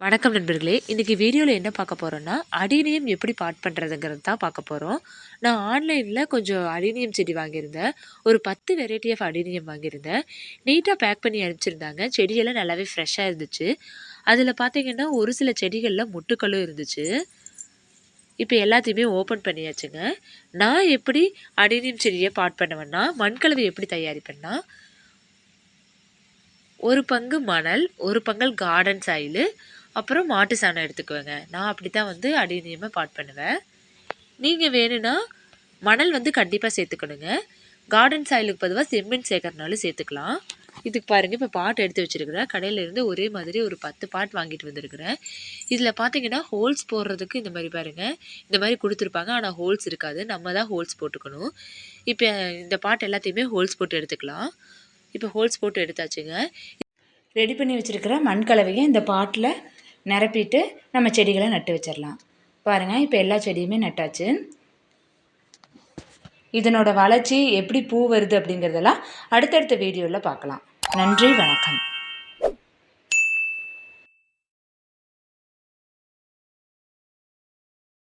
வணக்கம் நண்பர்களே. இன்றைக்கி வீடியோவில் என்ன பார்க்க போகிறோன்னா அடினியம் எப்படி பாட் பண்ணுறதுங்கிறது தான் பார்க்க போகிறோம் நான் ஆன்லைனில் கொஞ்சம் அடினியம் செடி வாங்கியிருந்தேன். ஒரு பத்து வெரைட்டி ஆஃப் அடினியம் வாங்கியிருந்தேன். நீட்டாக பேக் பண்ணி அனுப்பிச்சிருந்தாங்க. செடியெல்லாம் நல்லாவே ஃப்ரெஷ்ஷாக இருந்துச்சு. அதில் பார்த்தீங்கன்னா ஒரு சில செடிகளில் முட்டுக்களும் இருந்துச்சு. இப்போ எல்லாத்தையுமே ஓப்பன் பண்ணியாச்சுங்க. நான் எப்படி அடினியம் செடியை பாட் பண்ணுவேன்னா மண்கலவை எப்படி தயாரிப்பேன்னா ஒரு பங்கு மணல் ஒரு பங்கல் கார்டன் சாயில் அப்புறம் மாட்டு சாணம் எடுத்துக்குவேங்க. நான் அப்படி தான் வந்து அடிநியமாக பாட் பண்ணுவேன். நீங்கள் வேணும்னா மணல் வந்து கண்டிப்பாக சேர்த்துக்கணுங்க. கார்டன் சாயிலுக்கு பொதுவாக செம்மண் சேர்க்கறனாலும் சேர்த்துக்கலாம். இதுக்கு பாருங்கள் இப்போ பாட் எடுத்து வச்சுருக்கிறேன். கடையிலேருந்து ஒரே மாதிரி ஒரு பத்து பாட் வாங்கிட்டு வந்திருக்கிறேன். இதில் பார்த்தீங்கன்னா ஹோல்ஸ் போடுறதுக்கு இந்த மாதிரி பாருங்கள் இந்த மாதிரி கொடுத்துருப்பாங்க. ஆனால் ஹோல்ஸ் இருக்காது. நம்ம தான் ஹோல்ஸ் போட்டுக்கணும். இப்போ இந்த பாட் எல்லாத்தையுமே ஹோல்ஸ் போட்டு எடுத்துக்கலாம். இப்போ ஹோல்ஸ் போட்டு எடுத்தாச்சுங்க. ரெடி பண்ணி வச்சுருக்கிற மண் கலவையை இந்த பாட்டில் நிரப்பிட்டு நம்ம செடிகளை நட்டு வச்சிடலாம். பாருங்கள் இப்போ எல்லா செடியுமே நட்டாச்சு. இதனோட வளர்ச்சி எப்படி பூ வருது அப்படிங்கிறதெல்லாம் அடுத்தடுத்த வீடியோவில் பார்க்கலாம். நன்றி வணக்கம்.